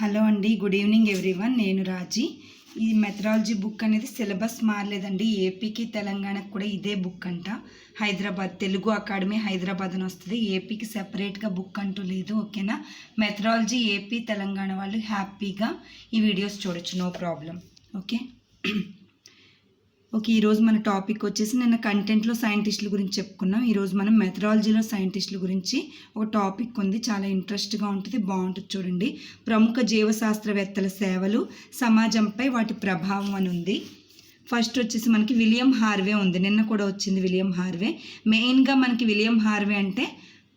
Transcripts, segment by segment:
Hello అండి good evening everyone. నేను రాజీ. ఈ మెథడాలజీ బుక్ అనేది సిలబస్ మారలేదండి. ఏపీకి తెలంగాణకు కూడా ఇదే బుక్ అంట. హైదరాబాద్ తెలుగు అకాడమీ హైదరాబాద్ అని వస్తుంది. ఏపీకి సెపరేట్గా బుక్ అంటూ లేదు ఓకేనా? మెథడాలజీ ఏపీ తెలంగాణ వాళ్ళు హ్యాపీగా ఈ వీడియోస్ చూడొచ్చు నో ప్రాబ్లం. ఓకే? ఓకే ఈరోజు మన టాపిక్ వచ్చేసి నిన్న కంటెంట్లో సైంటిస్టుల గురించి చెప్పుకున్నాం. ఈరోజు మనం మెథడాలజీలో సైంటిస్టుల గురించి ఒక టాపిక్ ఉంది. చాలా ఇంట్రెస్ట్గా ఉంటుంది బాగుంటుంది చూడండి. ప్రముఖ జీవశాస్త్రవేత్తల సేవలు సమాజంపై వాటి ప్రభావం అని ఉంది. ఫస్ట్ వచ్చేసి మనకి విలియం హార్వే ఉంది. నిన్న కూడా వచ్చింది విలియం హార్వే మెయిన్గా మనకి విలియం హార్వే అంటే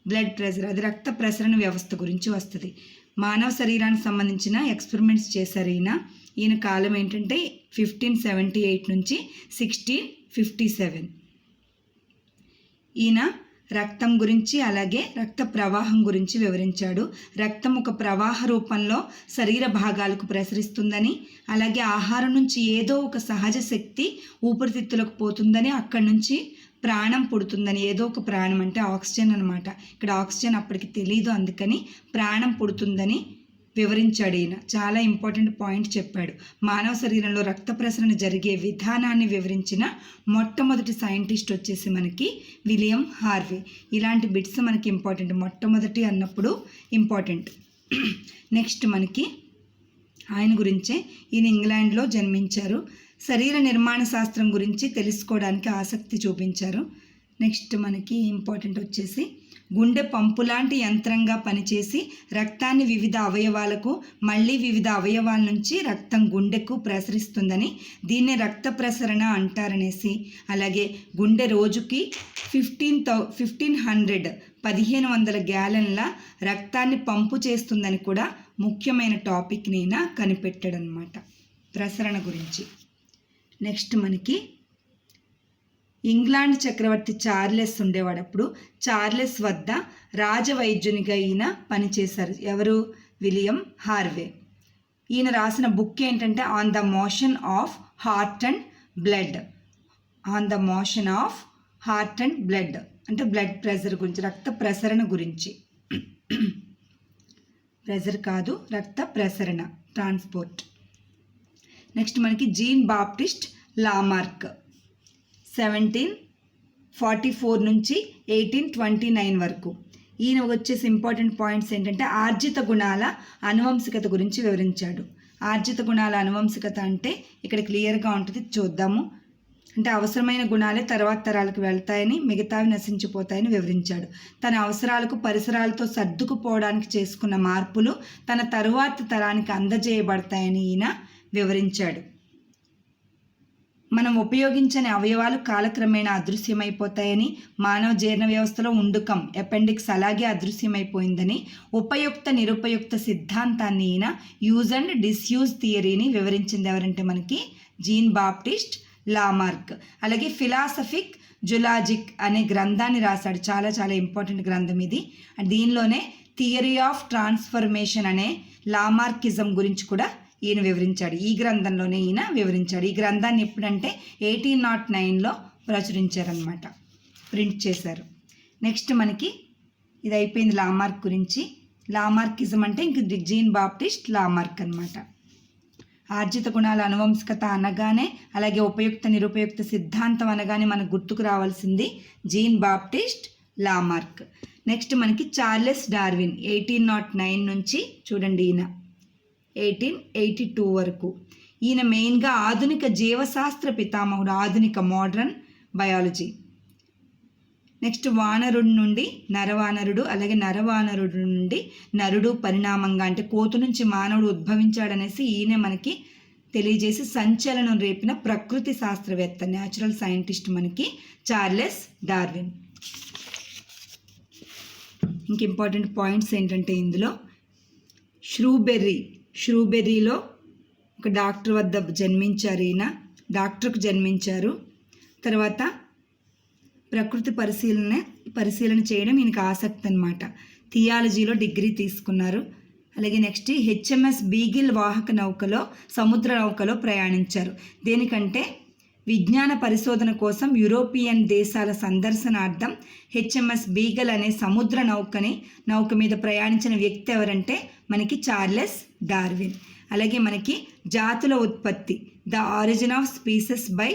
బ్లడ్ ప్రెషర్ అది రక్త ప్రసరణ వ్యవస్థ గురించి వస్తుంది. మానవ శరీరానికి సంబంధించిన ఎక్స్పెరిమెంట్స్ చేశారు ఈయన. ఈయన కాలం ఏంటంటే ఫిఫ్టీన్ సెవెంటీ ఎయిట్ నుంచి సిక్స్టీన్ ఫిఫ్టీ సెవెన్ ఈయన రక్తం గురించి అలాగే రక్త ప్రవాహం గురించి వివరించాడు. రక్తం ఒక ప్రవాహ రూపంలో శరీర భాగాలకు ప్రసరిస్తుందని అలాగే ఆహారం నుంచి ఏదో ఒక సహజ శక్తి ఊపిరితిత్తులకు పోతుందని అక్కడి నుంచి ప్రాణం పుడుతుందని ఏదో ఒక ప్రాణం అంటే ఆక్సిజన్ అనమాట ఇక్కడ ఆక్సిజన్ అప్పటికి తెలియదు అందుకని ప్రాణం పుడుతుందని వివరించాడు ఈయన. చాలా ఇంపార్టెంట్ పాయింట్ చెప్పాడు. మానవ శరీరంలో రక్త ప్రసరణ జరిగే విధానాన్ని వివరించిన మొట్టమొదటి సైంటిస్ట్ వచ్చేసి మనకి విలియం హార్వే. ఇలాంటి బిట్స్ మనకి ఇంపార్టెంట్. మొట్టమొదటి అన్నప్పుడు ఇంపార్టెంట్. నెక్స్ట్ మనకి ఆయన గురించే. ఈయన ఇంగ్లాండ్లో జన్మించారు. శరీర నిర్మాణ శాస్త్రం గురించి తెలుసుకోవడానికి ఆసక్తి చూపించారు. నెక్స్ట్ మనకి ఇంపార్టెంట్ వచ్చేసి గుండె పంపు లాంటి యంత్రంగా పనిచేసి రక్తాన్ని వివిధ అవయవాలకు మళ్ళీ వివిధ అవయవాల నుంచి రక్తం గుండెకు ప్రసరిస్తుందని దీన్నే రక్త ప్రసరణ అంటారనేసి. అలాగే గుండె రోజుకి ఫిఫ్టీన్ థౌ ఫిఫ్టీన్ హండ్రెడ్ పదిహేను వందల గ్యాలన్ల రక్తాన్ని పంపు చేస్తుందని కూడా ముఖ్యమైన టాపిక్ నేను కనిపెట్టాడనమాట ప్రసరణ గురించి. నెక్స్ట్ మనకి ఇంగ్లాండ్ చక్రవర్తి చార్లెస్ ఉండేవాడు అప్పుడు చార్లెస్ వద్ద రాజవైద్యునిగా ఈయన పనిచేశారు ఎవరు? William Harvey. ఈయన రాసిన బుక్ ఏంటంటే on the motion of heart and blood on the motion of heart and blood అంటే బ్లడ్ ప్రెషర్ గురించి రక్త ప్రసరణ గురించి. ప్రెషర్ కాదు రక్త ప్రసరణ ట్రాన్స్పోర్ట్. నెక్స్ట్ మనకి Jean Baptiste Lamarck. Seventeen forty four నుంచి ఎయిటీన్ ట్వంటీ నైన్ వరకు. ఈయన వచ్చేసి ఇంపార్టెంట్ పాయింట్స్ ఏంటంటే ఆర్జిత గుణాల అనువంశికత గురించి వివరించాడు. ఆర్జిత గుణాల అనువంశికత అంటే ఇక్కడ క్లియర్గా ఉంటుంది చూద్దాము. అంటే అవసరమైన గుణాలే తర్వాత తరాలకు వెళ్తాయని మిగతావి నశించిపోతాయని వివరించాడు. తన అవసరాలకు పరిసరాలతో సర్దుకుపోవడానికి చేసుకున్న మార్పులు తన తరువాత తరానికి అందజేయబడతాయని ఈయన వివరించాడు. మనం ఉపయోగించని అవయవాలు కాలక్రమేణా అదృశ్యమైపోతాయని మానవ జీర్ణ వ్యవస్థలో ఉండుకం అపెండిక్స్ అలాగే అదృశ్యమైపోయిందని ఉపయుక్త నిరుపయుక్త సిద్ధాంతాన్ని ఈయన యూజ్ అండ్ డిస్యూజ్ థియరీని వివరించింది ఎవరంటే మనకి జీన్ బాప్టిస్ట్ లామార్క్. అలాగే ఫిలాసఫిక్ జులాజిక్ అనే గ్రంథాన్ని రాశాడు. చాలా చాలా ఇంపార్టెంట్ గ్రంథం ఇది. దీనిలోనే థియరీ ఆఫ్ ట్రాన్స్ఫర్మేషన్ అనే లామార్కిజం గురించి కూడా ఈయన వివరించాడు. ఈ గ్రంథంలోనే ఈయన వివరించాడు. ఈ గ్రంథాన్ని ఎప్పుడంటే ఎయిటీన్ నాట్ నైన్లో ప్రచురించారనమాట ప్రింట్ చేశారు. నెక్స్ట్ మనకి ఇది అయిపోయింది లామార్క్ గురించి. లామార్కిజం అంటే ఇంక జీన్ బాప్టిస్ట్ లామార్క్ అనమాట ఆర్జిత గుణాల అనువంశికత అనగానే అలాగే ఉపయుక్త నిరుపయుక్త సిద్ధాంతం అనగానే మనకు గుర్తుకు రావాల్సింది జీన్ బాప్టిస్ట్ లామార్క్. నెక్స్ట్ మనకి Charles Darwin eighteen nought nine నుంచి చూడండి ఈయన. ఎయిటీన్ ఎయిటీ టూ వరకు. ఈయన మెయిన్గా ఆధునిక జీవశాస్త్ర పితామహుడు ఆధునిక మోడ్రన్ బయాలజీ. నెక్స్ట్ వానరుడి నుండి నరవానరుడు అలాగే నరవానరుడు నుండి నరుడు పరిణామంగా అంటే కోతు నుంచి మానవుడు ఉద్భవించాడనేసి ఈయన మనకి తెలియజేసి సంచలనం రేపిన ప్రకృతి శాస్త్రవేత్త న్యాచురల్ సైంటిస్ట్ మనకి చార్లెస్ డార్విన్. ఇంక ఇంపార్టెంట్ పాయింట్స్ ఏంటంటే ఇందులో ష్రూబెర్రీ ష్రూబెర్రీలో ఒక డాక్టర్ వద్ద జన్మించారు ఈయన. డాక్టర్కు జన్మించారు. తర్వాత ప్రకృతి పరిశీలన పరిశీలన చేయడం ఈయనకు ఆసక్తి అనమాట థియాలజీలో డిగ్రీ తీసుకున్నారు. అలాగే నెక్స్ట్ హెచ్ఎంఎస్ బీగిల్ వాహక నౌకలో సముద్ర నౌకలో ప్రయాణించారు. దేనికంటే విజ్ఞాన పరిశోధన కోసం యూరోపియన్ దేశాల సందర్శనార్థం హెచ్ఎంఎస్ బీగల్ అనే సముద్ర నౌకని నౌక మీద ప్రయాణించిన వ్యక్తి ఎవరంటే మనకి చార్లెస్ డార్విన్. అలాగే మనకి జాతుల ఉత్పత్తి the origin of species by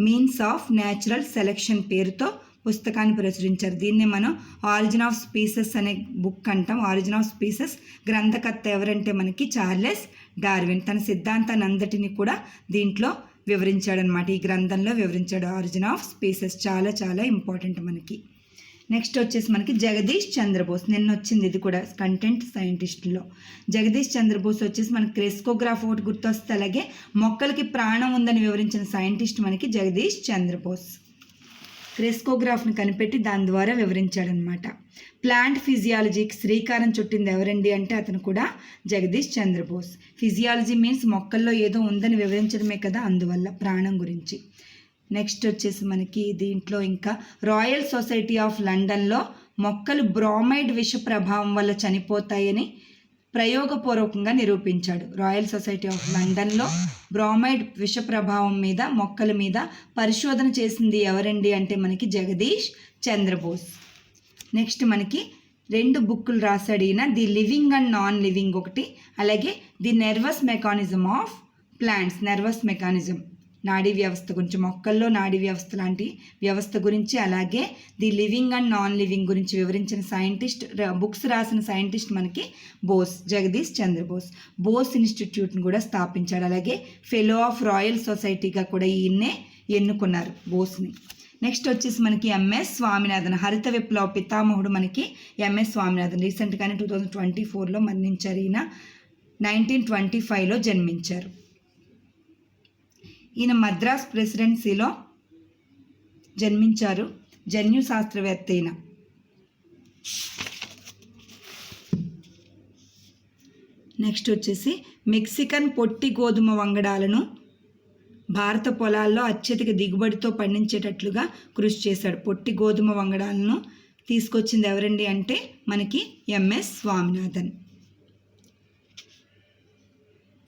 means of natural selection పేరుతో పుస్తకాన్ని ప్రచురించారు. దీన్నే మనం ఆరిజిన్ ఆఫ్ స్పీసెస్ అనే బుక్ అంటాం. ఆరిజిన్ ఆఫ్ స్పీసెస్ గ్రంథకర్త ఎవరంటే మనకి చార్లెస్ డార్విన్. తన సిద్ధాంతాన్ని అందటిని కూడా దీంట్లో వివరించాడనమాట ఈ గ్రంథంలో వివరించాడు ఆరిజిన్ ఆఫ్ స్పీసెస్. చాలా చాలా ఇంపార్టెంట్ మనకి. నెక్స్ట్ వచ్చేసి మనకి జగదీష్ చంద్రబోస్. నిన్న వచ్చింది ఇది కూడా కంటెంట్ సైంటిస్ట్లో జగదీష్ చంద్రబోస్ వచ్చేసి మనకి క్రెస్కోగ్రాఫ్ ఒకటి గుర్తొస్తే అలాగే మొక్కలకి ప్రాణం ఉందని వివరించిన సైంటిస్ట్ మనకి జగదీష్ చంద్రబోస్. క్రెస్కోగ్రాఫ్ని కనిపెట్టి దాని ద్వారా వివరించాడనమాట ప్లాంట్ ఫిజియాలజీకి శ్రీకారం చుట్టింది ఎవరండి అంటే అతను కూడా జగదీష్ చంద్రబోస్. ఫిజియాలజీ మీన్స్ మొక్కల్లో ఏదో ఉందని వివరించడమే కదా అందువల్ల ప్రాణం గురించి. నెక్స్ట్ వచ్చేసి మనకి దీంట్లో ఇంకా రాయల్ సొసైటీ ఆఫ్ లండన్లో మొక్కలు బ్రోమైడ్ విష ప్రభావం వల్ల చనిపోతాయని ప్రయోగపూర్వకంగా నిరూపించాడు. రాయల్ సొసైటీ ఆఫ్ లండన్లో బ్రోమైడ్ విష ప్రభావం మీద మొక్కల మీద పరిశోధన చేసింది ఎవరండి అంటే మనకి జగదీష్ చంద్రబోస్. నెక్స్ట్ మనకి రెండు బుక్కులు రాశాడు ఈయన. The living and non living ఒకటి అలాగే the nervous mechanism of plants. Nervous mechanism. నాడీ వ్యవస్థ గురించి మొక్కల్లో నాడీ వ్యవస్థ లాంటి వ్యవస్థ గురించి అలాగే the living and non living గురించి వివరించిన సైంటిస్ట్ బుక్స్ రాసిన సైంటిస్ట్ మనకి బోస్ జగదీష్ చంద్రబోస్ బోస్ ఇన్స్టిట్యూట్ని కూడా స్థాపించాడు. అలాగే ఫెలో ఆఫ్ రాయల్ సొసైటీగా కూడా ఈయన్నే ఎన్నుకున్నారు బోస్ని. నెక్స్ట్ వచ్చేసి మనకి ఎంఎస్ స్వామినాథన్ హరిత విప్లవ పితామహుడు మనకి ఎంఎస్ స్వామినాథన్. రీసెంట్గానే టూ థౌజండ్ ట్వంటీ ఫోర్లో మరణించారు. ఈయన నైన్టీన్ ట్వంటీ ఫైవ్లో జన్మించారు. ఈయన మద్రాస్ ప్రెసిడెన్సీలో జన్మించారు. జన్యు శాస్త్రవేత్త ఈయన. నెక్స్ట్ వచ్చేసి మెక్సికన్ పొట్టి గోధుమ వంగడాలను భారత పొలాల్లో అత్యధిక దిగుబడితో పండించేటట్లుగా కృషి చేశాడు. పొట్టి గోధుమ వంగడాలను తీసుకొచ్చింది ఎవరండి అంటే మనకి ఎంఎస్ స్వామినాథన్.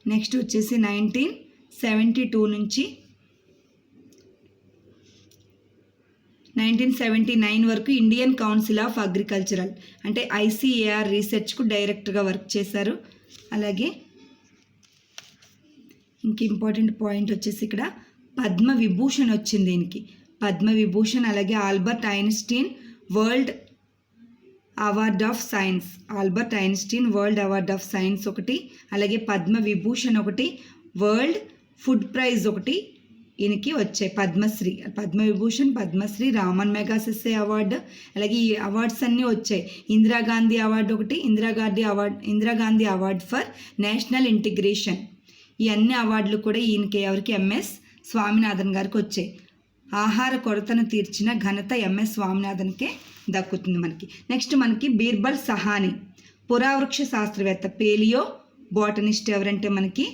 నెక్స్ట్ వచ్చేసి నైన్టీన్ సెవెంటీ టూ నుంచి నైన్టీన్ సెవెంటీ నైన్ వరకు ఇండియన్ కౌన్సిల్ ఆఫ్ అగ్రికల్చరల్ అంటే ఐసీఏఆర్ రీసెర్చ్కు డైరెక్టర్గా వర్క్ చేశారు. అలాగే ఇంక ఇంపార్టెంట్ పాయింట్ వచ్చేసి ఇక్కడ పద్మ విభూషణ్ వచ్చింది దీనికి. పద్మ విభూషణ్ అలాగే Albert Einstein world award of science. Albert Einstein world award of science ఒకటి అలాగే పద్మ విభూషణ్ ఒకటి వరల్డ్ ఫుడ్ ప్రైజ్ ఒకటి ఈయనకి వచ్చాయి. పద్మశ్రీ పద్మవిభూషణ్ పద్మశ్రీ రామన్ మెగాసెస్సే అవార్డు అలాగే ఈ అవార్డ్స్ అన్నీ వచ్చాయి. ఇందిరాగాంధీ అవార్డు ఒకటి Indira Gandhi award Indira Gandhi award for national integration. ఈ అన్ని అవార్డులు కూడా ఈయనకి ఎవరికి? ఎంఎస్ స్వామినాథన్ గారికి వచ్చాయి. ఆహార కొరతను తీర్చిన ఘనత ఎంఎస్ స్వామినాథన్కే దక్కుతుంది మనకి. నెక్స్ట్ మనకి బీర్బల్ సహాని పురావృక్ష శాస్త్రవేత్త పేలియో బాటనిస్ట్ ఎవరంటే మనకి?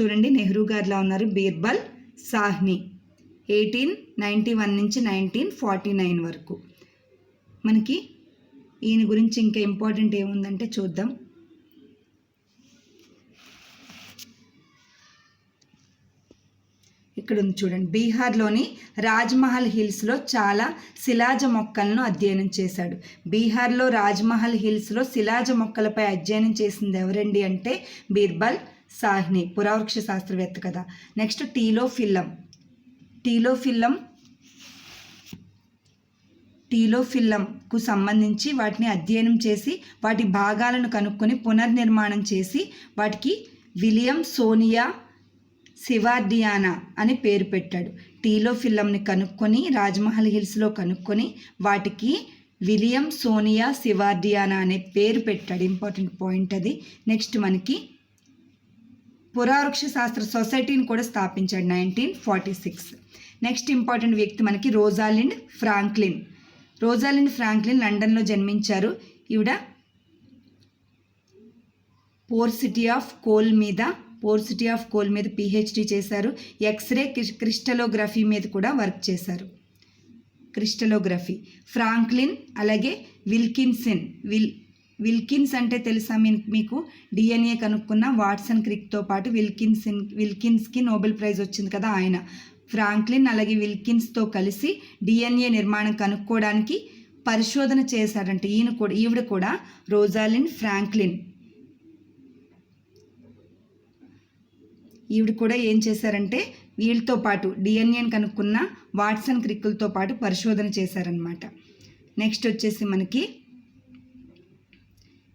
చూడండి నెహ్రూ గారిలా ఉన్నారు Birbal Sahni. Eighteen ninety one నుంచి నైన్టీన్ ఫార్టీ నైన్ వరకు. మనకి ఈయన గురించి ఇంకా ఇంపార్టెంట్ ఏముందంటే చూద్దాం. ఇక్కడ ఉంది చూడండి. బీహార్లోని రాజ్మహల్ హిల్స్లో చాలా శిలాజ మొక్కలను అధ్యయనం చేశాడు. బీహార్లో రాజ్మహల్ హిల్స్లో శిలాజ మొక్కలపై అధ్యయనం చేసింది ఎవరండి అంటే బీర్బల్ సాహ్ని పురావృక్ష శాస్త్రవేత్త కదా. నెక్స్ట్ టీలోఫిల్లం. టీలోఫిల్లం టీలోఫిల్లంకు సంబంధించి వాటిని అధ్యయనం చేసి వాటి భాగాలను కనుక్కొని పునర్నిర్మాణం చేసి వాటికి విలియం సోనియా సివార్డియానా అని పేరు పెట్టాడు. టీలో ఫిల్లంని కనుక్కొని రాజ్మహల్ హిల్స్లో కనుక్కొని వాటికి విలియం సోనియా సివార్డియానా అనే పేరు పెట్టాడు. ఇంపార్టెంట్ పాయింట్ అది. నెక్స్ట్ మనకి పురావృక్ష శాస్త్ర సొసైటీని కూడా స్థాపించాడు nineteen forty six. Next important వ్యక్తి మనకి రోజాలిండ్ ఫ్రాంక్లిన్. రోజాలిండ్ ఫ్రాంక్లిన్ లండన్లో జన్మించారు. ఈవిడ పోర్ సిటీ ఆఫ్ కోల్ మీద పోర్ సిటీ ఆఫ్ కోల్ మీద పిహెచ్డి చేశారు. ఎక్స్రే క్రిస్టలోగ్రఫీ మీద కూడా వర్క్ చేశారు. క్రిస్టలోగ్రఫీ. ఫ్రాంక్లిన్ అలాగే విల్కిన్సన్. విల్ విల్కిన్స్ అంటే తెలుసా మీ- మీకు? డిఎన్ఏ కనుక్కున్న వాట్సన్ క్రిక్తో పాటు విల్కిన్సిన్ విల్కిన్స్కి నోబెల్ ప్రైజ్ వచ్చింది కదా ఆయన. ఫ్రాంక్లిన్ అలాగే విల్కిన్స్తో కలిసి డిఎన్ఏ నిర్మాణం కనుక్కోవడానికి పరిశోధన చేశారంటే ఈయన కూడా ఈవిడ కూడా రోజాలిన్ ఫ్రాంక్లిన్. ఈవిడ కూడా ఏం చేశారంటే వీళ్ళతో పాటు డిఎన్ఏని కనుక్కున్న వాట్సన్ క్రిక్కులతో పాటు పరిశోధన చేశారనమాట నెక్స్ట్ వచ్చేసి మనకి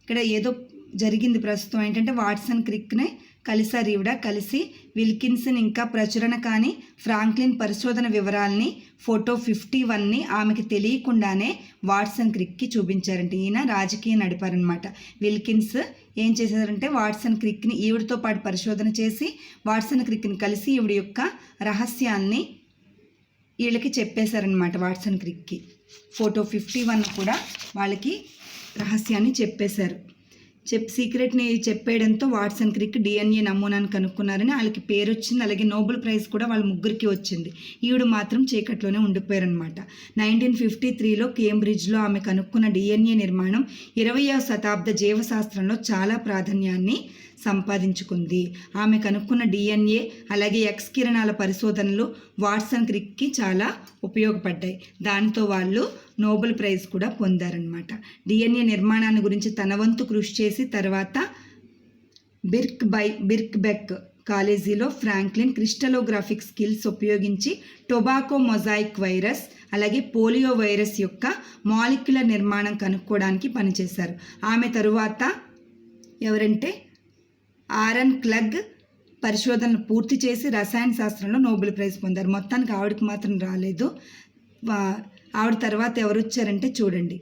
ఇక్కడ ఏదో జరిగింది ప్రస్తుతం ఏంటంటే వాట్సన్ క్రిక్ని కలిసారు ఈవిడ. కలిసి విల్కిన్సన్ ఇంకా ప్రచురణ కాని ఫ్రాంక్లిన్ పరిశోధన వివరాల్ని ఫోటో ఫిఫ్టీ వన్ని ఆమెకి తెలియకుండానే వాట్సన్ క్రిక్కి చూపించారంటే. ఈయన రాజకీయం నడిపారనమాట. విల్కిన్స్ ఏం చేశారంటే వాట్సన్ క్రిక్ని ఈవిడతో పాటు పరిశోధన చేసి వాట్సన్ క్రిక్ని కలిసి ఈవిడ యొక్క రహస్యాల్ని వీళ్ళకి చెప్పేశారనమాట వాట్సన్ క్రిక్కి. ఫోటో ఫిఫ్టీ వన్ కూడా వాళ్ళకి రహస్యాన్ని చెప్పేశారు. చెప్ సీక్రెట్ని చెప్పేయడంతో వాట్సన్ క్రిక్ డిఎన్ఏ నమూనాను కనుక్కున్నారని వాళ్ళకి పేరు వచ్చింది అలాగే నోబెల్ ప్రైజ్ కూడా వాళ్ళ ముగ్గురికి వచ్చింది. ఈవిడ మాత్రం చీకట్లోనే ఉండిపోయారనమాట నైన్టీన్ ఫిఫ్టీ త్రీలో కేంబ్రిడ్జ్లో ఆమె కనుక్కున్న డిఎన్ఏ నిర్మాణం ఇరవయవ శతాబ్ద జీవశాస్త్రంలో చాలా ప్రాధాన్యాన్ని సంపాదించుకుంది. ఆమె కనుక్కున్న డిఎన్ఏ అలాగే ఎక్స్ కిరణాల పరిశోధనలు వాట్సన్ క్రిక్కి చాలా ఉపయోగపడ్డాయి. దానితో వాళ్ళు నోబెల్ ప్రైజ్ కూడా పొందారనమాట డిఎన్ఏ నిర్మాణాన్ని గురించి తన వంతు కృషి చేసి తర్వాత బిర్క్ బై బిర్క్ బెక్ కాలేజీలో ఫ్రాంక్లిన్ క్రిస్టలోగ్రాఫిక్ స్కిల్స్ ఉపయోగించి టొబాకో మొజాయిక్ వైరస్ అలాగే పోలియో వైరస్ యొక్క మాలిక్యులర్ నిర్మాణం కనుక్కోవడానికి పనిచేశారు. ఆమె తరువాత ఎవరంటే ఆర్ఎన్ క్లగ్ పరిశోధనలు పూర్తి చేసి రసాయన శాస్త్రంలో నోబెల్ ప్రైజ్ పొందారు. మొత్తానికి ఆవిడకి మాత్రం రాలేదు. వా- ఆవిడ తర్వాత ఎవరు వచ్చారంటే చూడండి.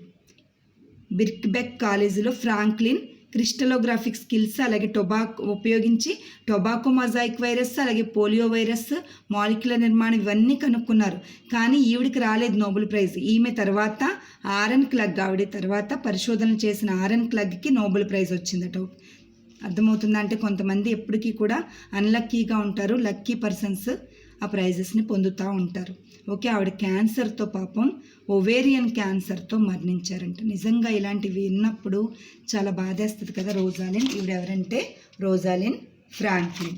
బిర్క్బెక్ కాలేజీలో ఫ్రాంక్లిన్ క్రిస్టలోగ్రాఫిక్ స్కిల్స్ అలాగే టొబాకో ఉపయోగించి టొబాకో మొజాయిక్ వైరస్ అలాగే పోలియో వైరస్ మాలిక్యులర్ నిర్మాణం ఇవన్నీ కనుక్కున్నారు. కానీ ఈవిడికి రాలేదు నోబెల్ ప్రైజ్. ఈమె తర్వాత ఆర్ఎన్ క్లగ్ ఆవిడ తర్వాత పరిశోధనలు చేసిన ఆర్ఎన్ క్లగ్కి నోబెల్ ప్రైజ్ వచ్చిందట. అర్థమవుతుందా? అంటే కొంతమంది ఎప్పటికీ కూడా అన్లక్కీగా ఉంటారు. లక్కీ పర్సన్స్ ఆ ప్రైజెస్ని పొందుతూ ఉంటారు. ఓకే ఆవిడ క్యాన్సర్తో పాపం ఒవేరియన్ క్యాన్సర్తో మరణించారంట. నిజంగా ఇలాంటివి విన్నప్పుడు చాలా బాధేస్తుంది కదా రోజాలిన్. ఈవిడ ఎవరంటే రోజాలిన్ ఫ్రాంక్లిన్.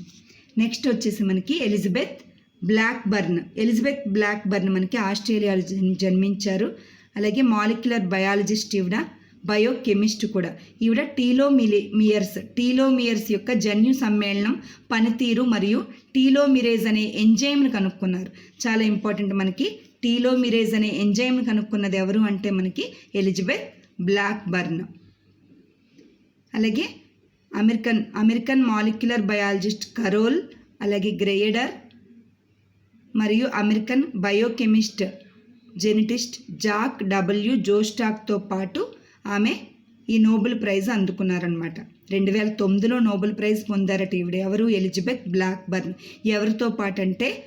నెక్స్ట్ వచ్చేసి మనకి Elizabeth Blackburn Elizabeth Blackburn మనకి ఆస్ట్రేలియాలో జన్- జన్మించారు. అలాగే మాలిక్యులర్ బయాలజిస్ట్ ఈవిడ బయోకెమిస్ట్ కూడా. ఈవిడ టీలోమిలి మియర్స్ టీలోమియర్స్ యొక్క జన్యు సమ్మేళనం పనితీరు మరియు టీలోమిరేజ్ అనే ఎంజైమ్ను కనుక్కున్నారు. చాలా ఇంపార్టెంట్ మనకి. టీలోమిరేజ్ అనే ఎంజైమ్ను కనుక్కున్నది ఎవరు అంటే మనకి ఎలిజబెత్ బ్లాక్ బర్న్ అలాగే American American molecular biologist Carol అలాగే గ్రేయడర్ మరియు American biochemist geneticist Jack W జోస్టాక్తో పాటు ఆమె ఈ నోబెల్ ప్రైజ్ అందుకున్నారనమాట రెండు వేల తొమ్మిదిలో నోబెల్ ప్రైజ్ పొందారట ఈవిడ. ఎవరు? ఎలిజబెత్ బ్లాక్ బర్న్ ఎవరితో పాటు అంటే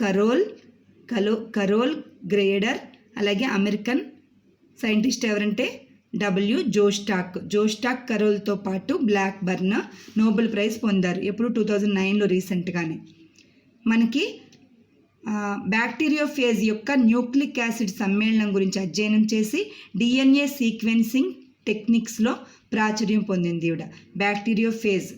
కరోల్ కలో కరోల్ గ్రేడర్ అలాగే అమెరికన్ సైంటిస్ట్ ఎవరంటే డబ్ల్యూ జోస్టాక్ జోస్టాక్ కరోల్తో పాటు బ్లాక్ బర్న్ నోబెల్ ప్రైజ్ పొందారు. ఎప్పుడు? టూ థౌజండ్ నైన్లో రీసెంట్గానే. మనకి బ్యాక్టీరియోఫేజ్ యొక్క న్యూక్లిక్ యాసిడ్ సమ్మేళనం గురించి అధ్యయనం చేసి డిఎన్ఏ సీక్వెన్సింగ్ టెక్నిక్స్లో ప్రాచుర్యం పొందింది ఈవిడ. బ్యాక్టీరియోఫేజ్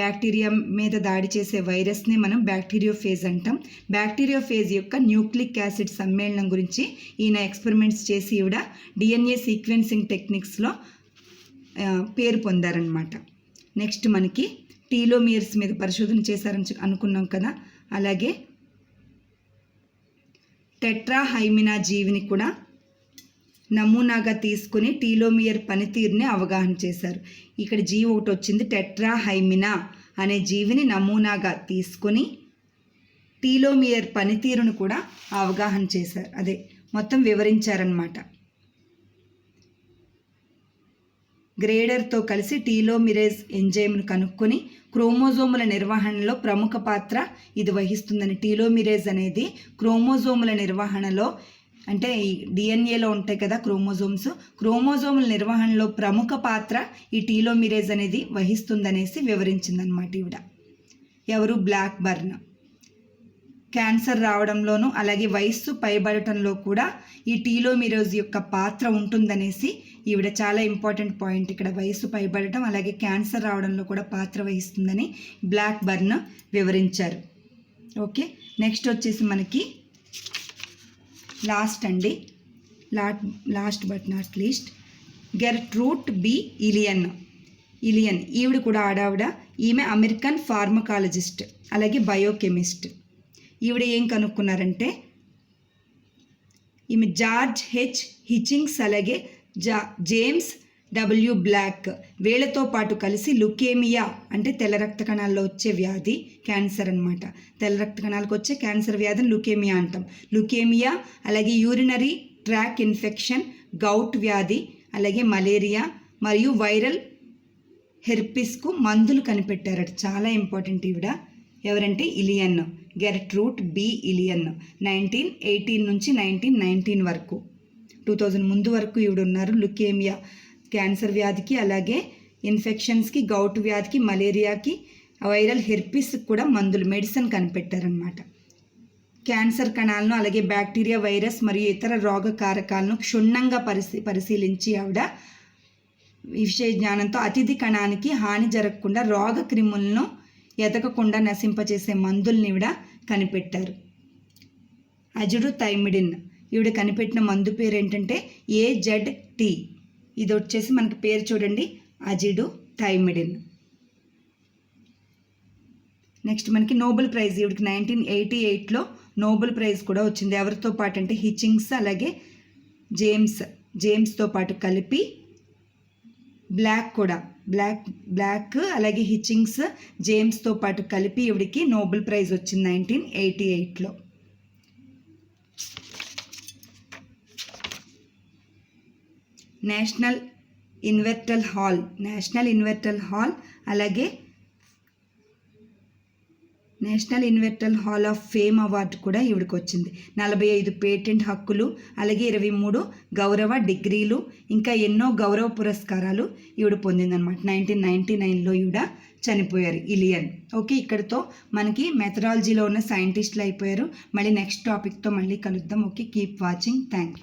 బ్యాక్టీరియా మీద దాడి చేసే వైరస్ని మనం బ్యాక్టీరియోఫేజ్ అంటాం. బ్యాక్టీరియోఫేజ్ యొక్క న్యూక్లిక్ యాసిడ్ సమ్మేళనం గురించి ఈయన ఎక్స్పెరిమెంట్స్ చేసి ఈవిడ డిఎన్ఏ సీక్వెన్సింగ్ టెక్నిక్స్లో పేరు పొందారనమాట నెక్స్ట్ మనకి టీలోమియర్స్ మీద పరిశోధన చేశారని అనుకున్నాం కదా. అలాగే టెట్రాహైమినా జీవిని కూడా నమూనాగా తీసుకుని టీలోమియర్ పనితీరుని అవగాహన చేశారు. ఇక్కడ జీవి ఒకటి వచ్చింది టెట్రాహైమినా అనే జీవిని నమూనాగా తీసుకుని టీలోమియర్ పనితీరును కూడా అవగాహన చేశారు. అదే మొత్తం వివరించారనమాట గ్రేడర్తో కలిసి టీలోమిరేజ్ ఎంజైమ్ను కనుక్కొని క్రోమోజోముల నిర్వహణలో ప్రముఖ పాత్ర ఇది వహిస్తుందని టీలోమిరేజ్ అనేది క్రోమోజోముల నిర్వహణలో అంటే ఈ డిఎన్ఏలో ఉంటాయి కదా క్రోమోజోమ్స్. క్రోమోజోముల నిర్వహణలో ప్రముఖ పాత్ర ఈ టీలోమిరేజ్ అనేది వహిస్తుందనేసి వివరించిందనమాట ఈవిడ. ఎవరు? Black burn. క్యాన్సర్ రావడంలోనూ అలాగే వయస్సు పైబడటంలో కూడా ఈ టీలోమిరోజ్ యొక్క పాత్ర ఉంటుందనేసి ఈవిడ చాలా ఇంపార్టెంట్ పాయింట్. ఇక్కడ వయసు పైబడటం అలాగే క్యాన్సర్ రావడంలో కూడా పాత్ర వహిస్తుందని బ్లాక్ బర్న్ వివరించారు. ఓకే నెక్స్ట్ వచ్చేసి మనకి లాస్ట్ అండి. Last last but not least. Gertrude B Elion. Elion ఈవిడ కూడా ఆడావిడ. ఈమె అమెరికన్ ఫార్మకాలజిస్ట్ అలాగే బయోకెమిస్ట్. ఈవిడ ఏం కనుక్కున్నారంటే ఈమె జార్జ్ హెచ్ హిచింగ్స్ అలాగే జా జేమ్స్ డబ్ల్యూ బ్లాక్ వీళ్ళతో పాటు కలిసి లుకేమియా అంటే తెల్ల రక్త కణాల్లో వచ్చే వ్యాధి క్యాన్సర్ అన్నమాట. తెల్ల రక్త కణాలకు వచ్చే క్యాన్సర్ వ్యాధిని లుకేమియా అంటాం. లుకేమియా అలాగే యూరినరీ ట్రాక్ ఇన్ఫెక్షన్ గౌట్ వ్యాధి అలాగే మలేరియా మరియు వైరల్ హెర్పిస్కు మందులు కనిపెట్టారట. చాలా ఇంపార్టెంట్ ఈవిడ. ఎవరంటే Elion. Gertrude B Elion. Nineteen eighteen నుంచి నైన్టీన్ నైన్టీన్ వరకు. టూ థౌజండ్ ముందు వరకు ఈవిడున్నారు లుకేమియా క్యాన్సర్ వ్యాధికి అలాగే ఇన్ఫెక్షన్స్కి గౌట్ వ్యాధికి మలేరియాకి వైరల్ హెర్పిస్ కూడా మందులు మెడిసిన్ కనిపెట్టారనమాట క్యాన్సర్ కణాలను అలాగే బ్యాక్టీరియా వైరస్ మరియు ఇతర రోగ కారకాలను క్షుణ్ణంగా పరిశీ పరిశీలించి ఆవిడ విషయ జ్ఞానంతో అతిథి కణానికి హాని జరగకుండా రోగ క్రిములను ఎదగకుండా నశింపచేసే మందుల్ని కూడా కనిపెట్టారు. అజుడు థైమిడిన్ ఈవిడ కనిపెట్టిన మందు పేరు ఏంటంటే ఏజెడ్ టీ ఇది వచ్చేసి మనకి పేరు చూడండి. Azido thymidine. నెక్స్ట్ మనకి నోబెల్ ప్రైజ్ ఈవిడికి నైన్టీన్ ఎయిటీ ఎయిట్లో నోబెల్ ప్రైజ్ కూడా వచ్చింది. ఎవరితో పాటు అంటే హిచింగ్స్ అలాగే జేమ్స్ జేమ్స్తో పాటు కలిపి బ్లాక్ కూడా. బ్లాక్ బ్లాక్ అలాగే హిచింగ్స్ జేమ్స్తో పాటు కలిపి ఈవిడికి నోబెల్ ప్రైజ్ వచ్చింది నైన్టీన్ ఎయిటీ ఎయిట్లో. National inventors hall national inventors hall అలాగే national inventors hall of fame award కూడా ఈవిడికి వచ్చింది నలభై ఐదు పేటెంట్ హక్కులు అలాగే ఇరవై మూడు గౌరవ డిగ్రీలు ఇంకా ఎన్నో గౌరవ పురస్కారాలు ఈవిడ పొందిందనమాట నైన్టీన్ నైన్టీ నైన్లో ఈవిడ చనిపోయారు ఇలియన్. ఓకే ఇక్కడితో మనకి మెథడాలజీలో ఉన్న సైంటిస్టులు అయిపోయారు. మళ్ళీ నెక్స్ట్ టాపిక్తో మళ్ళీ కలుద్దాం. Okay keep watching. Thank you.